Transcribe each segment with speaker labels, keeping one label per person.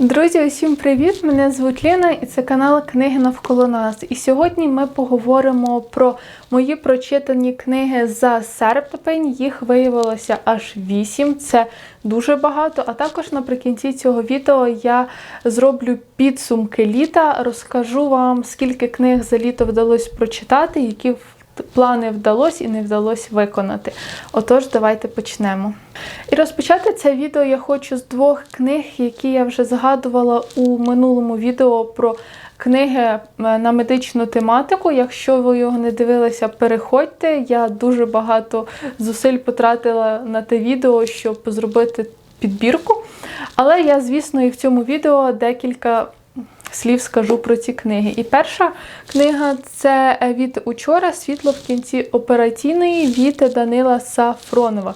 Speaker 1: Друзі, усім привіт! Мене звуть Ліна і це канал Книги навколо нас. І сьогодні ми поговоримо про мої прочитані книги за серпень. Їх виявилося аж вісім. Це дуже багато. А також наприкінці цього відео я зроблю підсумки літа, розкажу вам, скільки книг за літо вдалося прочитати, які плани вдалося і не вдалося виконати. Отож, давайте почнемо. І розпочати це відео я хочу з двох книг, які я вже згадувала у минулому відео про книги е, на медичну тематику. Якщо ви його не дивилися, переходьте. Я дуже багато зусиль потратила на те відео, щоб зробити підбірку. Але я, звісно, і в цьому відео декілька слів скажу про ці книги. І перша книга це від учора Світло в кінці операційної від Данила Сафронова.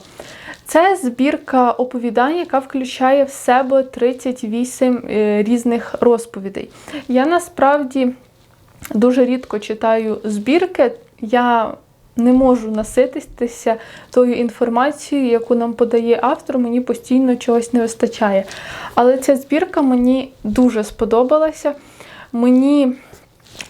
Speaker 1: Це збірка оповідань, яка включає в себе 38 е, різних розповідей. Я насправді дуже рідко читаю збірки. Я не можу насититися тою інформацією, яку нам подає автор, мені постійно чогось не вистачає. Але ця збірка мені дуже сподобалася. Мені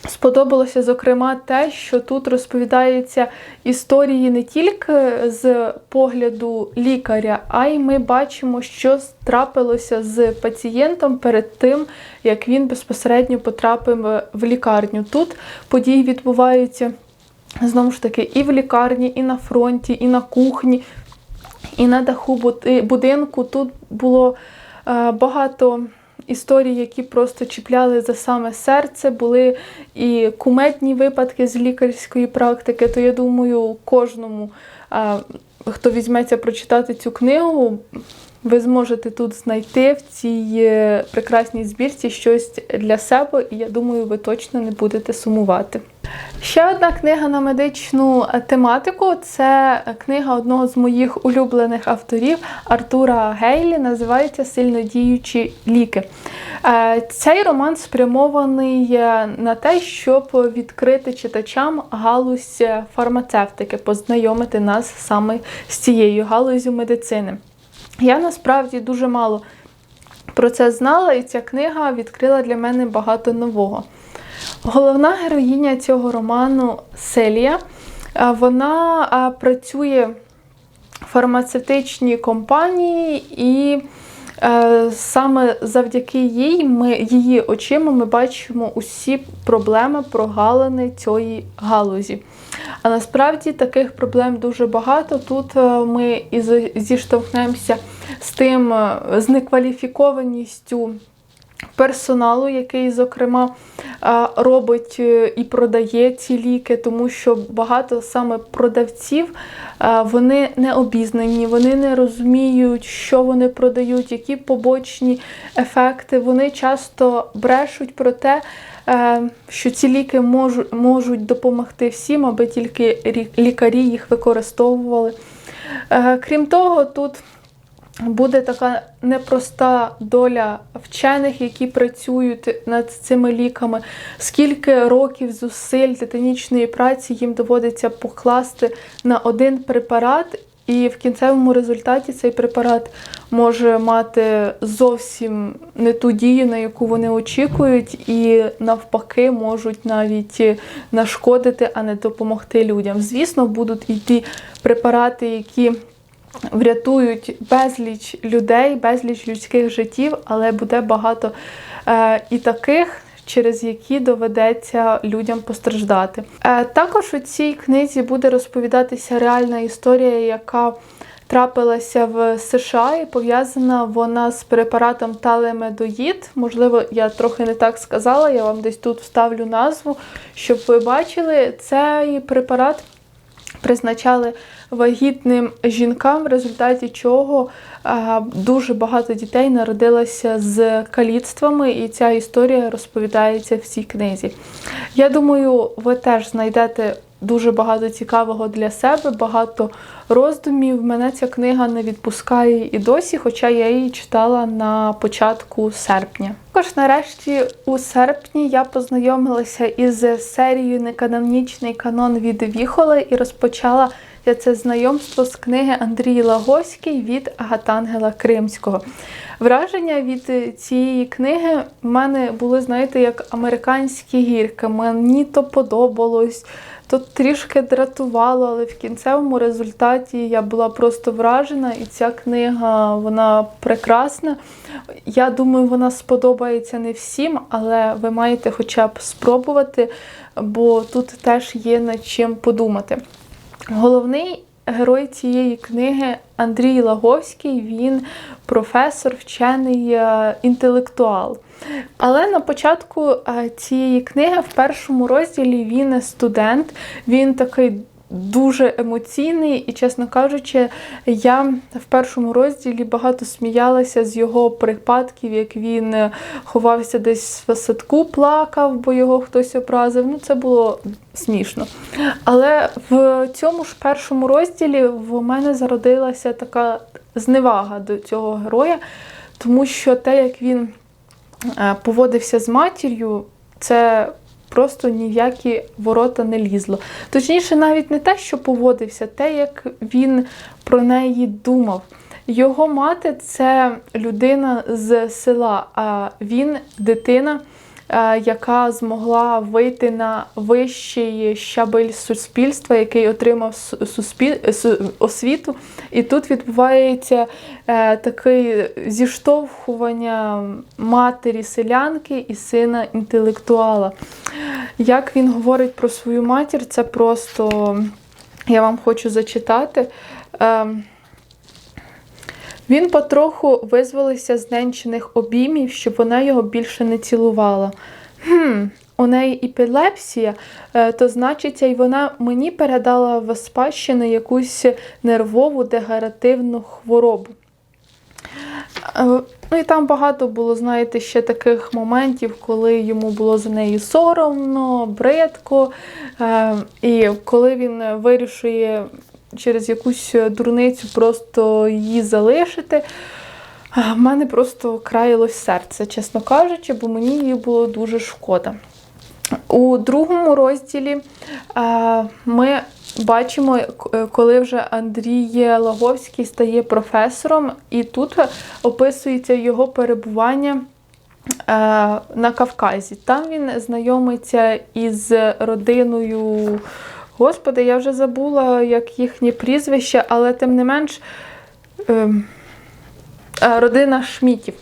Speaker 1: сподобалося, зокрема, те, що тут розповідаються історії не тільки з погляду лікаря, а й ми бачимо, що трапилося з пацієнтом перед тим, як він безпосередньо потрапив в лікарню. Тут події відбуваються. Знову ж таки, і в лікарні, і на фронті, і на кухні, і на даху будинку. Тут було е, багато історій, які просто чіпляли за саме серце. Були і куметні випадки з лікарської практики. То я думаю, кожному, е, хто візьметься прочитати цю книгу, ви зможете тут знайти в цій е, прекрасній збірці щось для себе, і я думаю, ви точно не будете сумувати. Ще одна книга на медичну тематику це книга одного з моїх улюблених авторів Артура Гейлі, називається Сильнодіючі ліки. Е, цей роман спрямований на те, щоб відкрити читачам галузь фармацевтики, познайомити нас саме з цією галузю медицини. Я насправді дуже мало про це знала, і ця книга відкрила для мене багато нового. Головна героїня цього роману Селія. Вона працює в фармацевтичній компанії, і е, саме завдяки їй ми, її очима ми бачимо усі проблеми прогалини цієї галузі. А насправді таких проблем дуже багато. Тут е, ми і зіштовхнемося з тим, е, з некваліфікованістю персоналу, який, зокрема, е, робить і продає ці ліки, тому що багато саме продавців вони не обізнані, вони не розуміють, що вони продають, які побочні ефекти. Вони часто брешуть про те. Е, що ці ліки можуть допомогти всім, аби тільки лікарі їх використовували. Е, крім того, тут буде така непроста доля вчених, які працюють над цими ліками, скільки років зусиль титанічної праці їм доводиться покласти на один препарат. І в кінцевому результаті цей препарат може мати зовсім не ту дію, на яку вони очікують, і навпаки можуть навіть нашкодити, а не допомогти людям. Звісно, будуть і ті препарати, які врятують безліч людей, безліч людських життів, але буде багато е, і таких через які доведеться людям постраждати. Е, також у цій книзі буде розповідатися реальна історія, яка трапилася в США і пов'язана вона з препаратом талемедоїд. Можливо, я трохи не так сказала, я вам десь тут вставлю назву, щоб ви бачили цей препарат призначали вагітним жінкам, в результаті чого дуже багато дітей народилося з каліцтвами, і ця історія розповідається в цій книзі. Я думаю, ви теж знайдете дуже багато цікавого для себе, багато роздумів. Мене ця книга не відпускає і досі, хоча я її читала на початку серпня. Також, нарешті, у серпні я познайомилася із серією Неканонічний канон від Віхоли і розпочала це знайомство з книги Андрій Лагоський від Агатангела Кримського. Враження від е, цієї книги в мене були, знаєте, як американські гірки. Мені то подобалось, то трішки дратувало, але в кінцевому результаті я була просто вражена, і ця книга вона прекрасна. Я думаю, вона сподобається не всім, але ви маєте хоча б спробувати, бо тут теж є над чим подумати. Головний герой цієї книги Андрій Лаговський, він професор, вчений е, інтелектуал. Але на початку е, цієї книги, в першому розділі, він студент, він такий. Дуже емоційний, і, чесно кажучи, я в першому розділі багато сміялася з його припадків, як він е, ховався десь в садку, плакав, бо його хтось образив. Ну, це було смішно. Але в цьому ж першому розділі в мене зародилася така зневага до цього героя, тому що те, як він е, поводився з матір'ю, це просто ні в які ворота не лізло. Точніше, навіть не те, що поводився, те, як він про неї думав. Його мати це людина з села, а він дитина. Е, яка змогла вийти на вищий щабель суспільства, який отримав освіту. І тут відбувається е, таке зіштовхування матері селянки і сина інтелектуала. Як він говорить про свою матір, це просто я вам хочу зачитати. Ем, він потроху визволився з ненчених обіймів, щоб вона його більше не цілувала. Хм, у неї епілепсія, е, то значить, й вона мені передала в спадщину якусь нервову дегенеративну хворобу. Е, ну і там багато було, знаєте, ще таких моментів, коли йому було за неї соромно, бридко. Е, і коли він вирішує через якусь дурницю просто її залишити. В мене просто країлось серце, чесно кажучи, бо мені її було дуже шкода. У другому розділі ми бачимо, коли вже Андрій Лаговський стає професором, і тут описується його перебування на Кавказі. Там він знайомиться із родиною Господи, я вже забула, як їхнє прізвище, але тим не менш ем, е, родина Шмітів.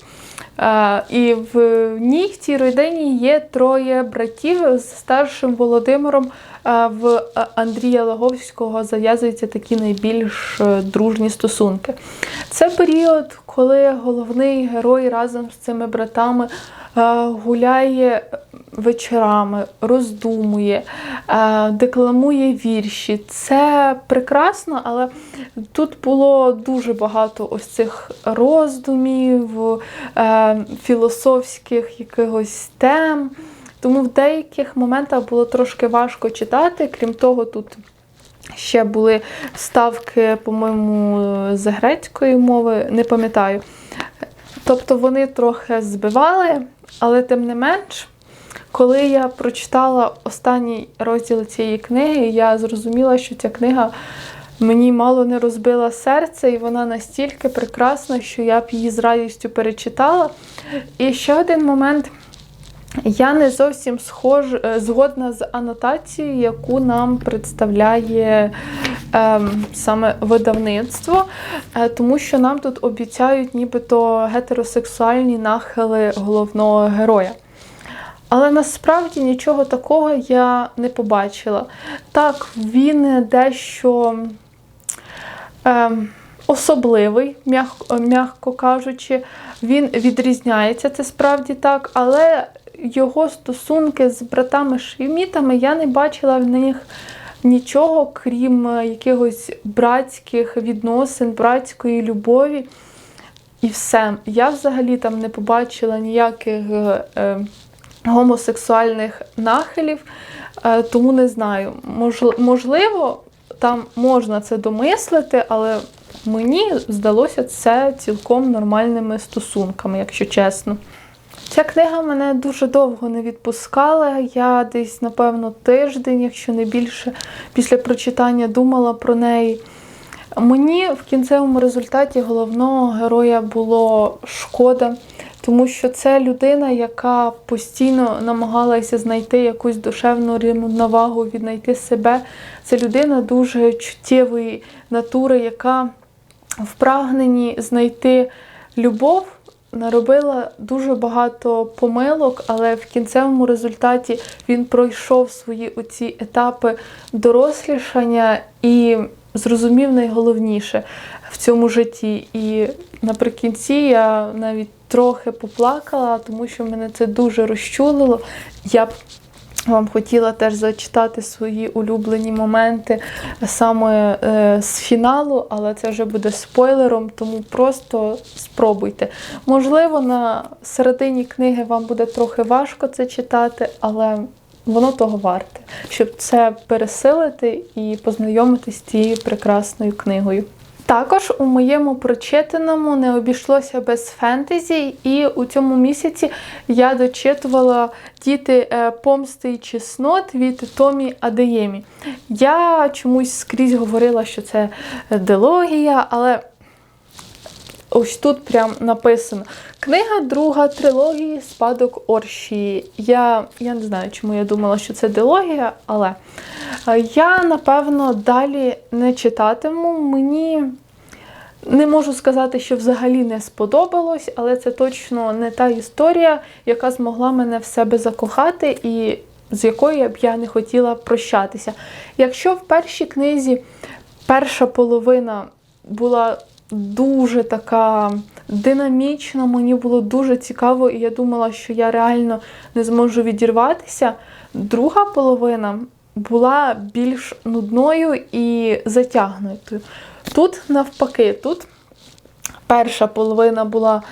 Speaker 1: Е, і в ній в цій родині є троє братів з старшим Володимиром. Е, в Андрія Лаговського зав'язуються такі найбільш дружні стосунки. Це період, коли головний герой разом з цими братами гуляє вечорами, роздумує, декламує вірші. Це прекрасно, але тут було дуже багато ось цих роздумів, е, філософських якихось тем. Тому в деяких моментах було трошки важко читати. Крім того, тут ще були ставки, по-моєму, з грецької мови, не пам'ятаю. Тобто вони трохи збивали, але тим не менш, коли я прочитала останній розділ цієї книги, я зрозуміла, що ця книга мені мало не розбила серце, і вона настільки прекрасна, що я б її з радістю перечитала. І ще один момент. Я не зовсім схож, е, згодна з анотацією, яку нам представляє е, саме видавництво, е, тому що нам тут обіцяють нібито гетеросексуальні нахили головного героя. Але насправді нічого такого я не побачила. Так, він дещо е, особливий, м'яко кажучи, він відрізняється, це справді так, але його стосунки з братами-швімітами я не бачила в них нічого, крім якихось братських відносин, братської любові. І все. Я взагалі там не побачила ніяких. Е, гомосексуальних нахилів, е, тому не знаю. Можливо, там можна це домислити, але мені здалося це цілком нормальними стосунками, якщо чесно. Ця книга мене дуже довго не відпускала. Я десь, напевно, тиждень, якщо не більше, після прочитання думала про неї. Мені в кінцевому результаті головного героя було шкода, тому що це людина, яка постійно намагалася знайти якусь душевну рівновагу, віднайти себе. Це людина дуже чуттєвої натури, яка в прагненні знайти любов. Наробила дуже багато помилок, але в кінцевому результаті він пройшов свої оці етапи дорослішання і зрозумів найголовніше в цьому житті. І наприкінці я навіть трохи поплакала, тому що мене це дуже розчулило. Я б вам хотіла теж зачитати свої улюблені моменти саме е, з фіналу, але це вже буде спойлером, тому просто спробуйте. Можливо, на середині книги вам буде трохи важко це читати, але воно того варте, щоб це пересилити і познайомитись з цією прекрасною книгою. Також у моєму прочитаному не обійшлося без фентезі, і у цьому місяці я дочитувала діти е, помсти і чеснот від Томі Адеємі. Я чомусь скрізь говорила, що це дилогія, але ось тут прям написано. Книга друга трилогії Спадок Оршії. Я, я не знаю, чому я думала, що це дилогія, але е, я, напевно, далі не читатиму. Мені не можу сказати, що взагалі не сподобалось, але це точно не та історія, яка змогла мене в себе закохати і з якою б я не хотіла прощатися. Якщо в першій книзі перша половина була дуже така динамічна, мені було дуже цікаво, і я думала, що я реально не зможу відірватися. Друга половина була більш нудною і затягнутою. Тут навпаки, тут перша половина була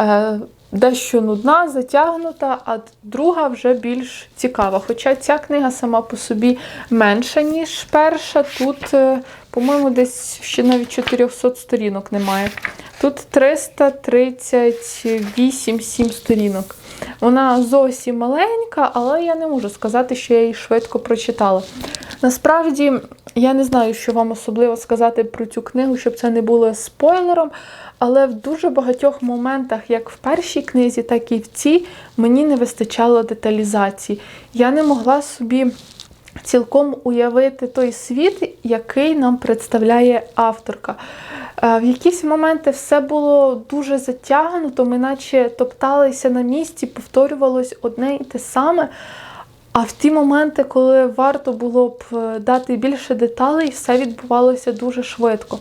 Speaker 1: е, дещо нудна, затягнута, а друга вже більш цікава. Хоча ця книга сама по собі менша, ніж перша. Тут, е, по-моєму, десь ще навіть 400 сторінок немає. Тут 338-7 сторінок. Вона зовсім маленька, але я не можу сказати, що я її швидко прочитала. Насправді, я не знаю, що вам особливо сказати про цю книгу, щоб це не було спойлером. Але в дуже багатьох моментах, як в першій книзі, так і в цій, мені не вистачало деталізації. Я не могла собі цілком уявити той світ, який нам представляє авторка. Е, В якісь моменти все було дуже затягнуто, ми наче топталися на місці, повторювалось одне і те саме. А в ті моменти, коли варто було б е, дати більше деталей, все відбувалося дуже швидко.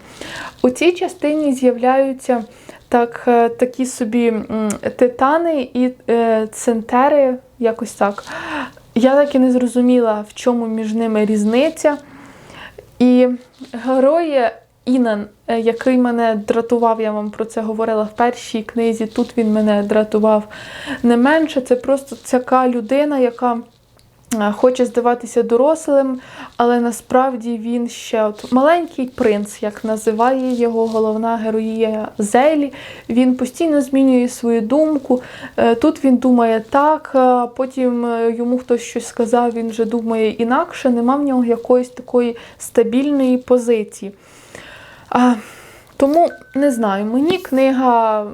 Speaker 1: У цій частині з'являються так, е, такі собі титани і е, центери, якось так. Я так і не зрозуміла, в чому між ними різниця. І герої Інан, який мене дратував, я вам про це говорила в першій книзі. Тут він мене дратував не менше. Це просто така людина, яка хоче здаватися дорослим, але насправді він ще от маленький принц, як називає його головна героїня Зелі. Він постійно змінює свою думку. Е, Тут він думає так, потім е, йому хтось щось сказав, він вже думає інакше. Нема в нього якоїсь такої стабільної позиції. Тому не знаю, мені книга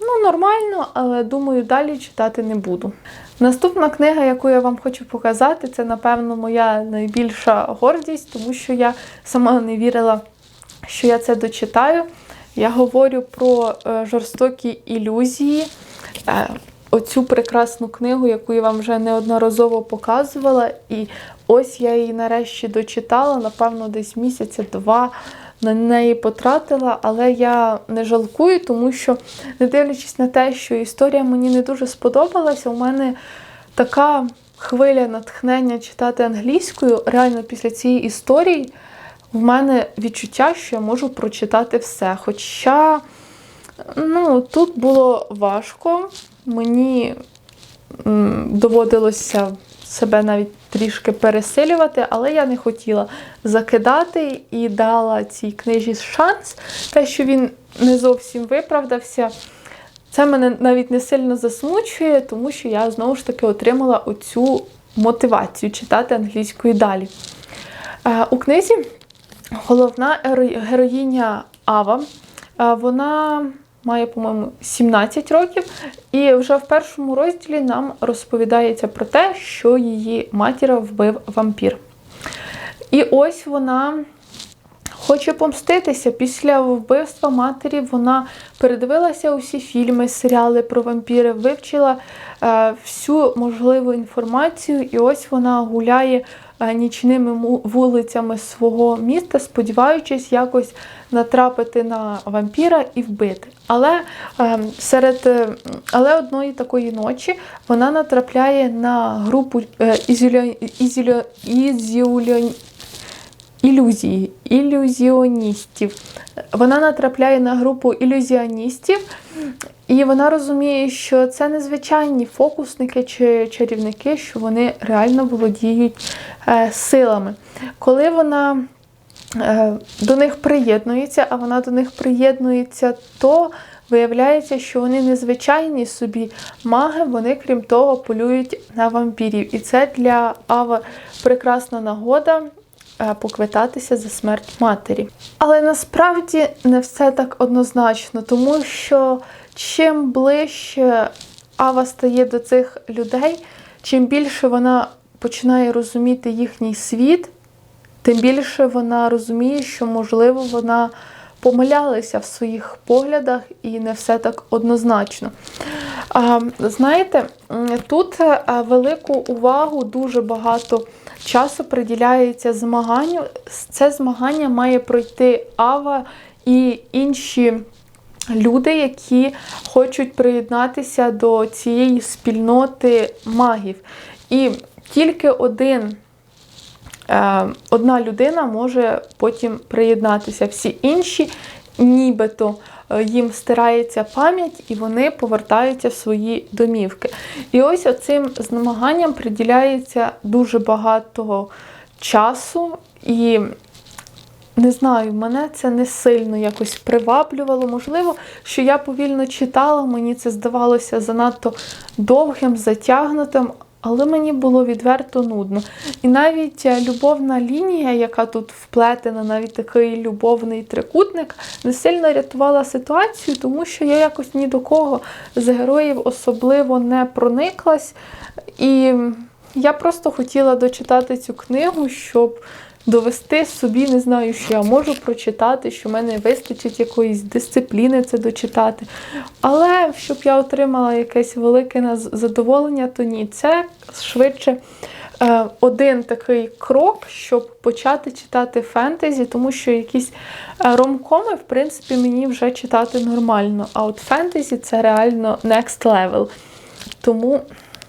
Speaker 1: ну, нормально, але думаю, далі читати не буду. Наступна книга, яку я вам хочу показати, це, напевно, моя найбільша гордість, тому що я сама не вірила, що я це дочитаю. Я говорю про е, жорстокі ілюзії. Е, Оцю прекрасну книгу, яку я вам вже неодноразово показувала. І ось я її нарешті дочитала, напевно, десь місяця два на неї потратила, але я не жалкую, тому що, не дивлячись на те, що історія мені не дуже сподобалася, у мене така хвиля натхнення читати англійською. Реально, після цієї історії в мене відчуття, що я можу прочитати все. Хоча ну, тут було важко, мені доводилося себе навіть трішки пересилювати, але я не хотіла закидати і дала цій книжі шанс. Те, що він не зовсім виправдався. це мене навіть не сильно засмучує, тому що я знову ж таки отримала оцю мотивацію читати англійською далі. Е, У книзі головна героїня Ава, е, вона має, по-моєму, 17 років, і вже в першому розділі нам розповідається про те, що її матір вбив вампір. І ось вона хоче помститися. Після вбивства матері вона передивилася усі фільми, серіали про вампіри, вивчила е, всю можливу інформацію, і ось вона гуляє е, нічними вулицями свого міста, сподіваючись якось натрапити на вампіра і вбити. Але е, серед е, але одної такої ночі вона натрапляє на групу е, ілюзії, ілюзіоністів. Вона натрапляє на групу ілюзіоністів, і вона розуміє, що це не звичайні фокусники чи чарівники, що вони реально володіють е, силами. Коли вона до них приєднується, а вона до них приєднується, то виявляється, що вони незвичайні собі маги, вони, крім того, полюють на вампірів. І це для Ава прекрасна нагода е, поквитатися за смерть матері. Але насправді не все так однозначно, тому що чим ближче Ава стає до цих людей, чим більше вона починає розуміти їхній світ, тим більше вона розуміє, що, можливо, вона помилялася в своїх поглядах і не все так однозначно. А, знаєте, тут е, велику увагу дуже багато часу приділяється змаганню. Це змагання має пройти Ава і інші люди, які хочуть приєднатися до цієї спільноти магів. І тільки один одна людина може потім приєднатися. Всі інші, нібито е, їм стирається пам'ять і вони повертаються в свої домівки. І ось цим змаганням приділяється дуже багато часу і. Не знаю, мене це не сильно якось приваблювало. Можливо, що я повільно читала, мені це здавалося занадто довгим, затягнутим, але мені було відверто нудно. І навіть е, любовна лінія, яка тут вплетена, навіть такий любовний трикутник, не сильно рятувала ситуацію, тому що я якось ні до кого з героїв особливо не прониклась. І я просто хотіла дочитати цю книгу, щоб довести собі, не знаю, що я можу прочитати, що в мене вистачить якоїсь дисципліни це дочитати. Але щоб я отримала якесь велике задоволення, то ні. Це швидше е, один такий крок, щоб почати читати фентезі, тому що якісь е, ромкоми, в принципі, мені вже читати нормально. А от фентезі це реально next level. Тому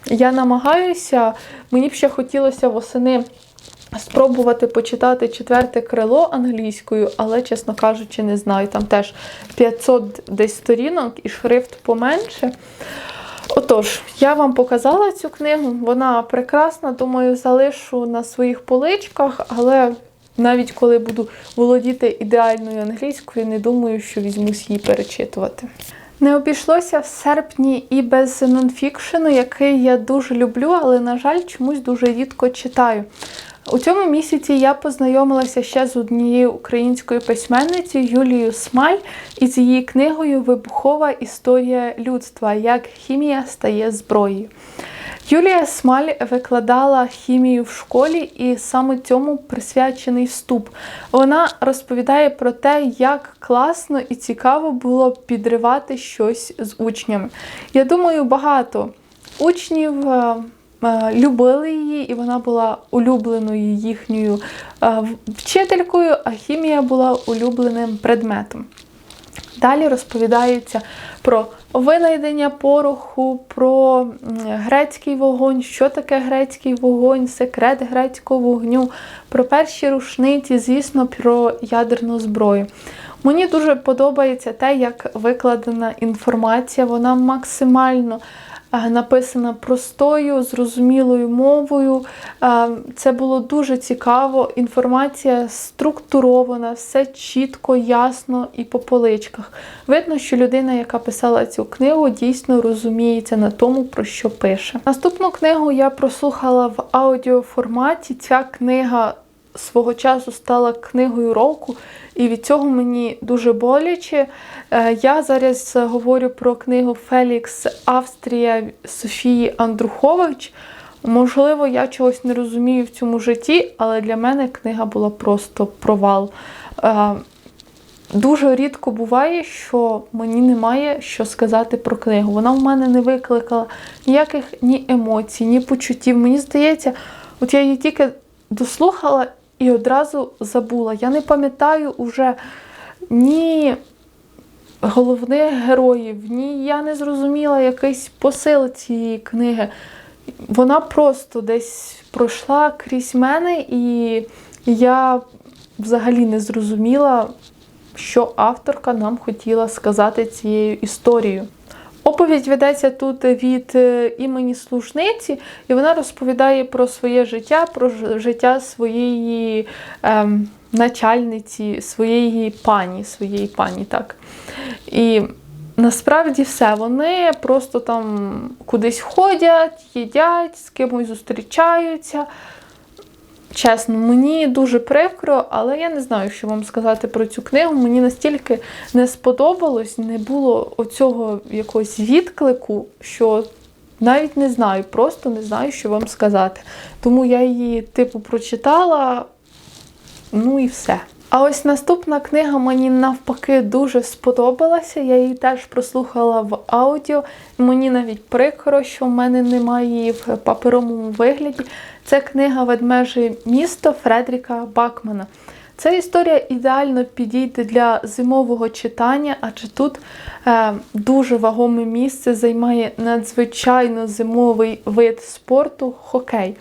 Speaker 1: я намагаюся, мені б ще хотілося восени спробувати почитати четверте крило англійською, але, чесно кажучи, не знаю. Там теж 500 десь сторінок і шрифт поменше. Отож, я вам показала цю книгу, вона прекрасна, думаю, залишу на своїх поличках, але навіть коли буду володіти ідеальною англійською, не думаю, що візьмусь її перечитувати. Не обійшлося в серпні і без нонфікшену, який я дуже люблю, але, на жаль, чомусь дуже рідко читаю. У цьому місяці я познайомилася ще з однією українською письменницею Юлією Смаль із її книгою Вибухова історія людства. Як хімія стає зброєю. Юлія Смаль викладала хімію в школі, і саме цьому присвячений вступ. Вона розповідає про те, як класно і цікаво було підривати щось з учнями. Я думаю, багато учнів. Е, Любили її, і вона була улюбленою їхньою е, вчителькою, а хімія була улюбленим предметом. Далі розповідається про винайдення пороху, про грецький вогонь, що таке грецький вогонь, секрет грецького вогню, про перші рушниці, звісно, про ядерну зброю. Мені дуже подобається те, як викладена інформація, вона максимально написана простою, зрозумілою мовою. Це було дуже цікаво. Інформація структурована, все чітко, ясно і по поличках. Видно, що людина, яка писала цю книгу, дійсно розуміється на тому, про що пише. Наступну книгу я прослухала в аудіоформаті. Ця книга свого часу стала книгою року, і від цього мені дуже боляче. Е, Я зараз говорю про книгу Фелікс Австрія Софії Андрухович. Можливо, я чогось не розумію в цьому житті, але для мене книга була просто провал. Е, Дуже рідко буває, що мені немає що сказати про книгу. Вона в мене не викликала ніяких ні емоцій, ні почуттів. Мені здається, от я її тільки дослухала і одразу забула. Я не пам'ятаю уже ні головних героїв, ні я не зрозуміла якийсь посил цієї книги. Вона просто десь пройшла крізь мене, і я взагалі не зрозуміла, що авторка нам хотіла сказати цією історією. Оповідь ведеться тут від е, імені служниці, і вона розповідає про своє життя, про життя своєї ем, начальниці, своєї пані, своєї пані, так. І насправді все, вони просто там кудись ходять, їдять, з кимось зустрічаються. Чесно, мені дуже прикро, але я не знаю, що вам сказати про цю книгу. Мені настільки не сподобалось, не було оцього якогось відклику, що навіть не знаю, просто не знаю, що вам сказати. Тому я її, типу, прочитала, ну і все. А ось наступна книга мені навпаки дуже сподобалася. Я її теж прослухала в аудіо. Мені навіть прикро, що в мене немає її в паперовому вигляді. Це книга Ведмеже місто Фредріка Бакмана. Ця історія ідеально підійде для зимового читання, адже тут е, дуже вагоме місце займає надзвичайно зимовий вид спорту хокей.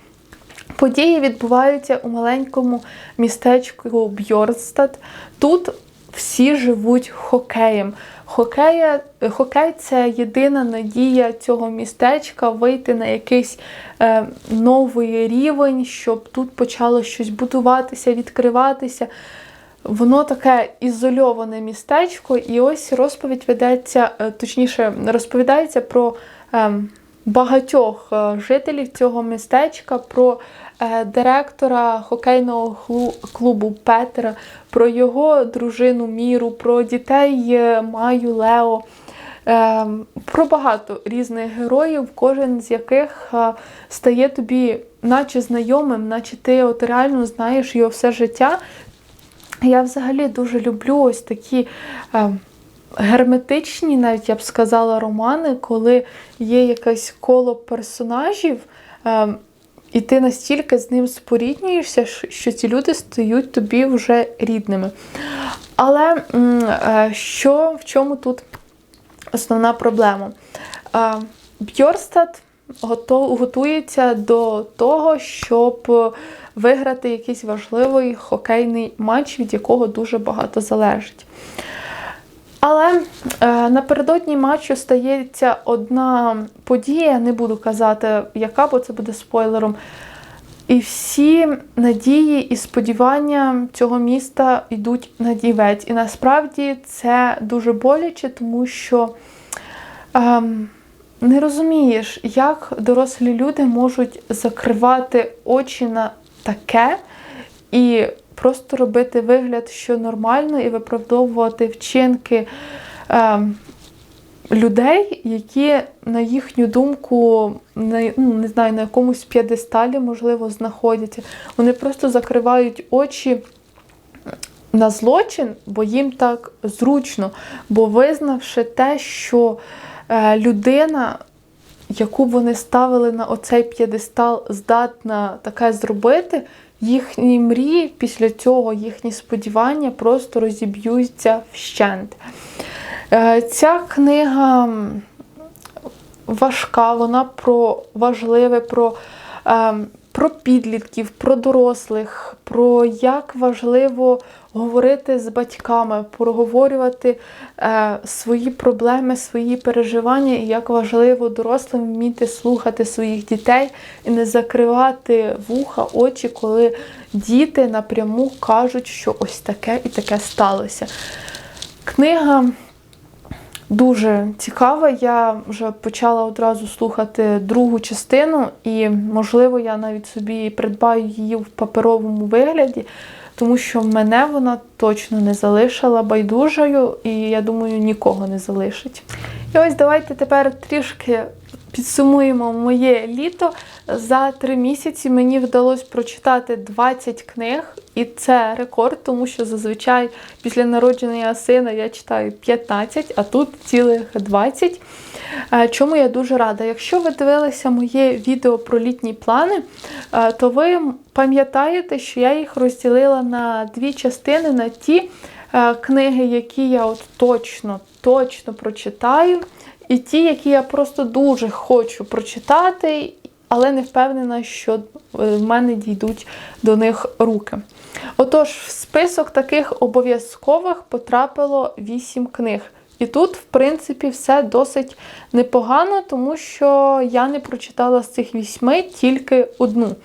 Speaker 1: Події відбуваються у маленькому містечку Бьорстад. Тут всі живуть хокеєм. Хокея, хокей це єдина надія цього містечка вийти на якийсь е, новий рівень, щоб тут почало щось будуватися, відкриватися. Воно таке ізольоване містечко, і ось розповідь ведеться, е, точніше, розповідається про ем, багатьох е, жителів цього містечка, про директора хокейного клубу Петера, про його дружину Міру, про дітей е, Маю Лео. е, Про багато різних героїв, кожен з яких е, стає тобі наче знайомим, наче ти от реально знаєш його все життя. Я взагалі дуже люблю ось такі е, герметичні, навіть я б сказала, романи, коли є якесь коло персонажів, е, і ти настільки з ним споріднюєшся, що- ці люди стають тобі вже рідними. Але е, що в чому тут основна проблема? Е, Бьорстад готується до того, щоб виграти якийсь важливий хокейний матч, від якого дуже багато залежить. Але е, напередодні матчу стається одна подія, не буду казати, яка, бо це буде спойлером. І всі надії і сподівання цього міста йдуть на дівець. І насправді це дуже боляче, тому що ем, не розумієш, як дорослі люди можуть закривати очі на таке і просто робити вигляд, що нормально, і виправдовувати вчинки ем, людей, які, на їхню думку, на, ну, не знаю, на якомусь п'єдесталі, можливо, знаходяться. Вони просто закривають очі на злочин, бо їм так зручно, бо визнавши те, що е, людина, яку вони ставили на оцей п'єдестал, здатна таке зробити, їхні мрії після цього, їхні сподівання просто розіб'ються вщент. Е, Ця книга важка, вона про важливе, про, ем, про підлітків, про дорослих, про як важливо говорити з батьками, проговорювати е, свої проблеми, свої переживання, і як важливо дорослим вміти слухати своїх дітей і не закривати вуха, очі, коли діти напряму кажуть, що ось таке і таке сталося. Книга дуже цікава. Я вже почала одразу слухати другу частину, і, можливо, я навіть собі придбаю її в паперовому вигляді, тому що мене вона точно не залишила байдужою, і я думаю, нікого не залишить. І ось давайте тепер трішки підсумуємо моє літо. За три місяці мені вдалося прочитати 20 книг, і це рекорд, тому що зазвичай після народження сина я читаю 15, а тут цілих 20. Е, Чому я дуже рада. Якщо ви дивилися моє відео про літні плани, е, то ви пам'ятаєте, що я їх розділила на дві частини: на ті е, книги, які я от точно, точно прочитаю. І ті, які я просто дуже хочу прочитати, але не впевнена, що е, в мене дійдуть до них руки. Отож, в список таких обов'язкових потрапило 8 книг. І тут, в принципі, все досить непогано, тому що я не прочитала з цих вісьми тільки одну.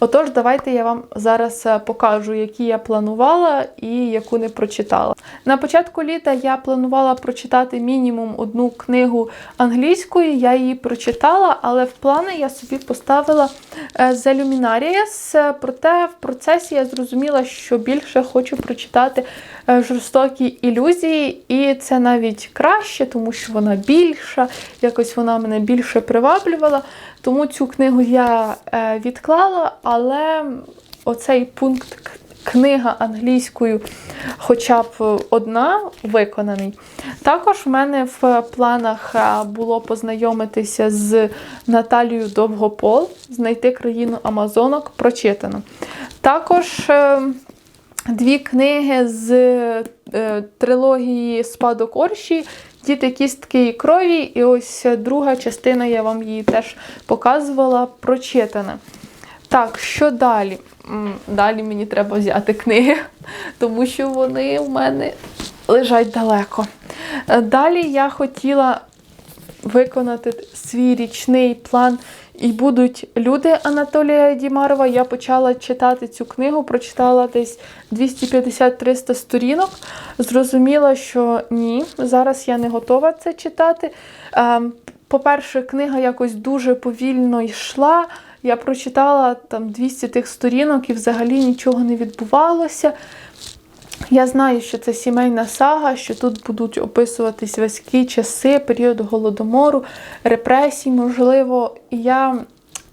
Speaker 1: Отож, давайте я вам зараз е, покажу, які я планувала і яку не прочитала. На початку літа я планувала прочитати мінімум одну книгу англійською, я її прочитала, але в плани я собі поставила е, The Luminaries, проте в процесі я зрозуміла, що більше хочу прочитати е, жорстокі ілюзії, і це навіть краще, тому що вона більша, якось вона мене більше приваблювала. Тому цю книгу я е, відклала, але оцей пункт книга англійською, хоча б одна виконаний. Також в мене в планах е, було познайомитися з Наталією Довгопол, знайти країну Амазонок, прочитано. Також. Дві книги з е, трилогії Спадок Орші, Діти кістки і крові. І ось друга частина, я вам її теж показувала, прочитана. Так, що далі? Далі мені треба взяти книги, тому що вони у мене лежать далеко. Е, Далі я хотіла виконати свій річний план. І будуть люди Анатолія Дімарова. Я почала читати цю книгу, прочитала десь 250-300 сторінок. Зрозуміла, що ні, зараз я не готова це читати. Ем, По-перше, книга якось дуже повільно йшла. Я прочитала там 200 тих сторінок і взагалі нічого не відбувалося. Я знаю, що це сімейна сага, що тут будуть описуватись важкі часи, період голодомору, репресій, можливо. І я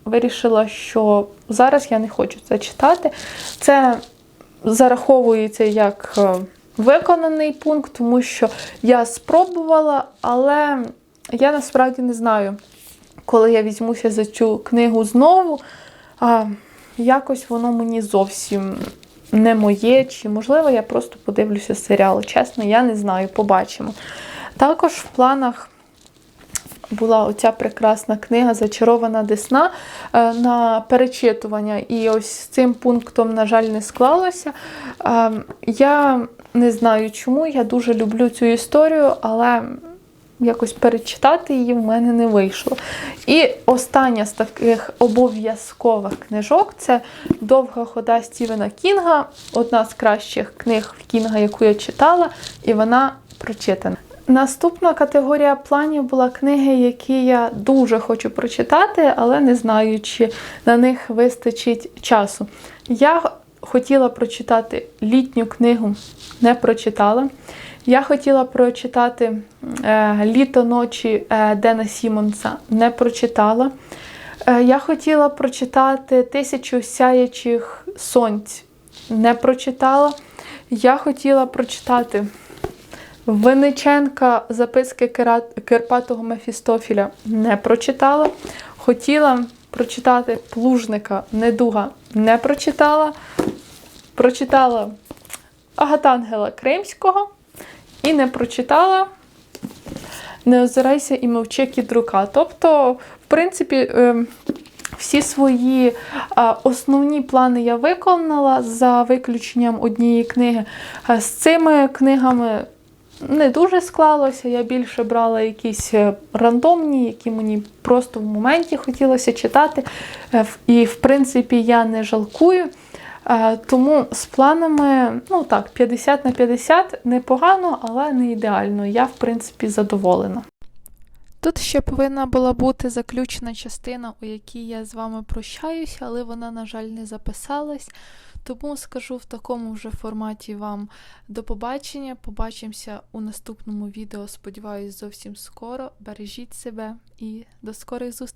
Speaker 1: вирішила, що зараз я не хочу це читати. Це зараховується як е, виконаний пункт, тому що я спробувала, але я насправді не знаю, коли я візьмуся за цю книгу знову. А, якось воно мені зовсім не моє, чи можливо я просто подивлюся серіал. Чесно, я не знаю, побачимо. Також в планах була оця прекрасна книга Зачарована Десна е, на перечитування. І ось з цим пунктом, на жаль, не склалося. Е, Я не знаю чому, я дуже люблю цю історію, але якось перечитати її в мене не вийшло. І остання з таких обов'язкових книжок це Довга хода Стівена Кінга, одна з кращих книг Кінга, яку я читала, і вона прочитана. Наступна категорія планів була книги, які я дуже хочу прочитати, але не знаю, чи на них вистачить часу. Я хотіла прочитати літню книгу, не прочитала. Я хотіла прочитати е, Літо ночі е, Дена Сімонса, не прочитала. Е, я хотіла прочитати Тисячу сяячих сонць, не прочитала. Я хотіла прочитати Винниченка записки Кирпатого Мефістофіля, не прочитала. Хотіла прочитати Плужника Недуга, не прочитала. Прочитала Агатангела Кримського і не прочитала Не озирайся і мовчи кідрука. Тобто, в принципі, ем, Всі свої основні плани я виконала за виключенням однієї книги. З цими книгами не дуже склалося. Я більше брала якісь е, рандомні, які мені просто в моменті хотілося читати. Е, І, в принципі, я не жалкую. Е, Тому з планами, ну так, 50 на 50 непогано, але не ідеально. Я, в принципі, задоволена. Тут ще повинна була бути заключена частина, у якій я з вами прощаюся, але вона, на жаль, не записалась. Тому скажу в такому вже форматі вам до побачення. Побачимося у наступному відео. Сподіваюсь, зовсім скоро. Бережіть себе і до скорих зустрічей!